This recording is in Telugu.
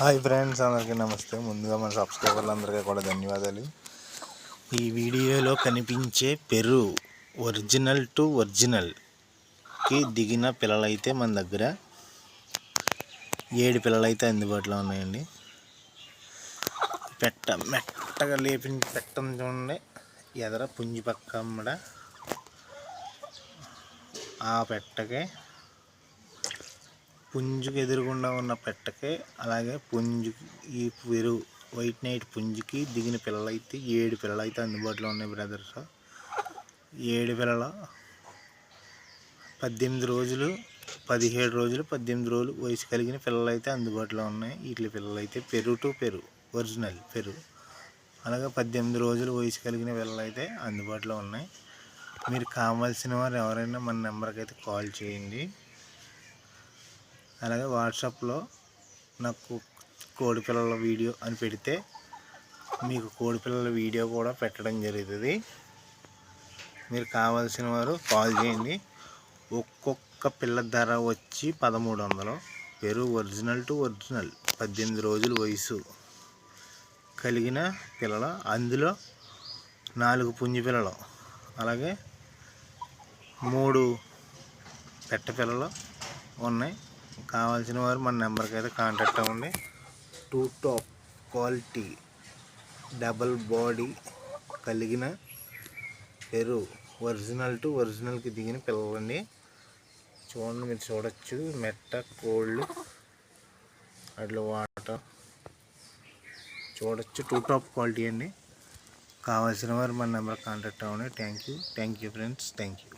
హాయ్ ఫ్రెండ్స్ అందరికీ నమస్తే. ముందుగా మన సబ్స్క్రైబర్లందరికీ కూడా ధన్యవాదాలు. ఈ వీడియోలో కనిపించే పెరు ఒరిజినల్ టు ఒరిజినల్కి దిగిన పిల్లలైతే మన దగ్గర ఏడు పిల్లలైతే అందుబాటులో ఉన్నాయండి. పెట్ట మెట్టగా లేపిన పెట్టం చూడండి. ఎదర పుంజి పక్క అమ్మడ ఆ పెట్టకే పుంజుకి ఎదురుగుండా ఉన్న పెట్టకే అలాగే పుంజు ఈ పెరుగు వైట్ నైట్ పుంజుకి దిగిన పిల్లలు అయితే ఏడు పిల్లలు అయితే అందుబాటులో ఉన్నాయి బ్రదర్స్ ఏడు పిల్లల పద్దెనిమిది రోజులు పదిహేడు రోజులు పద్దెనిమిది రోజులు వయసు కలిగిన పిల్లలు అయితే అందుబాటులో ఉన్నాయి. వీటి పిల్లలైతే Peru to Peru original Peru. అలాగే పద్దెనిమిది రోజులు వయసు కలిగిన పిల్లలు అయితే అందుబాటులో ఉన్నాయి. మీరు కావాల్సిన వారు ఎవరైనా మన నెంబర్కి అయితే కాల్ చేయండి. అలాగే వాట్సాప్లో నాకు కోడి పిల్లల వీడియో అని పెడితే మీకు కోడి పిల్లల వీడియో కూడా పెట్టడం జరుగుతుంది. మీరు కావాల్సిన వారు కాల్ చేయండి. ఒక్కొక్క పిల్ల ధర వచ్చి పదమూడు వందలు. Peru original to original. పద్దెనిమిది రోజుల వయసు కలిగిన పిల్లలు. అందులో నాలుగు పుంజి పిల్లలు. అలాగే మూడు పెట్ట పిల్లలు ఉన్నాయి. కావాల్సిన వారు మన నెంబర్కి అయితే కాంటాక్ట్ అవ్వండి. Two top quality double body కలిగిన పెరు ఒరిజినల్ టు ఒరిజినల్కి దిగిన పిల్లలండి. చూడండి మీరు చూడొచ్చు. మెట్ట కోళ్ళు అట్లా వాటర్. చూడొచ్చు టూ టాప్ క్వాలిటీ అండి. కావాల్సిన వారు మన నెంబర్ కాంటాక్ట్ అవ్వండి. Thank you thank you friends thank you